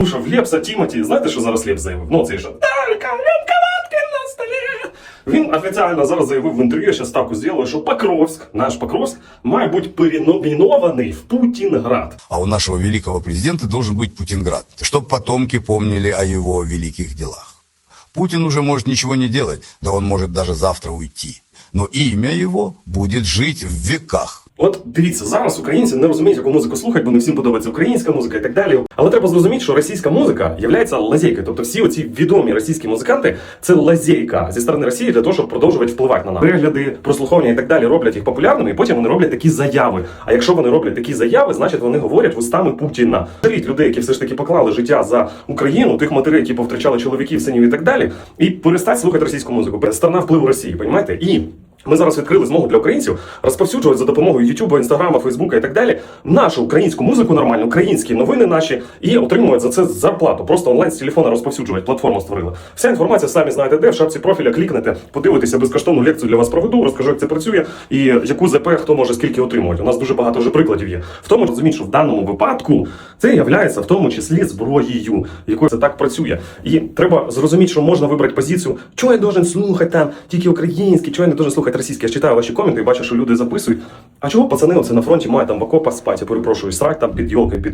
Слушав Лепса Тімоті, знаєте, що зараз Лепс заявив? Ну, це що «Только рюмка на столі. Він офіційно зараз заявив в інтерв'ю, я ще ставку зробив, що Покровськ, наш Покровськ, має бути переномінований в Путінград. А у нашего великого президента должен быть Путинград, чтобы потомки помнили о его великих делах. Путин уже может ничего не делать, да он может даже завтра уйти. Но имя его будет жить в веках. От дивіться, зараз українці не розуміють, яку музику слухати, бо не всім подобається українська музика і так далі. Але треба зрозуміти, що російська музика є лазейкою. Тобто всі оці відомі російські музиканти це лазейка зі сторони Росії для того, щоб продовжувати впливати на нас. Перегляди, прослуховування і так далі роблять їх популярними, і потім вони роблять такі заяви. А якщо вони роблять такі заяви, значить вони говорять вустами Путіна. Беріть людей, які все ж таки поклали життя за Україну, тих матерей, які повтрачали чоловіків, синів і так далі, і перестать слухати російську музику. Сторона впливу Росії, понімаєте? І ми зараз відкрили змогу для українців розповсюджувати за допомогою Ютуба, Інстаграма, Фейсбука і так далі нашу українську музику нормальну, українські новини наші і отримують за це зарплату. Просто онлайн з телефона розповсюджувати. Платформу створили. Вся інформація самі знаєте, де в шапці профіля клікнете, подивитеся безкоштовну лекцію для вас проведу, розкажу, як це працює і яку ЗП хто може скільки отримувати. У нас дуже багато вже прикладів є. В тому розуміють, що в даному випадку це є в тому числі зброєю, якою це так працює. І треба зрозуміти, що можна вибрати позицію, чого я должен слухати там тільки українські, чого я не должен слухати російські. Я читаю ваші коменти і бачу, що люди записують. А чого пацани оце на фронті мають там в окопах спати, я перепрошую, срать там під йолки, під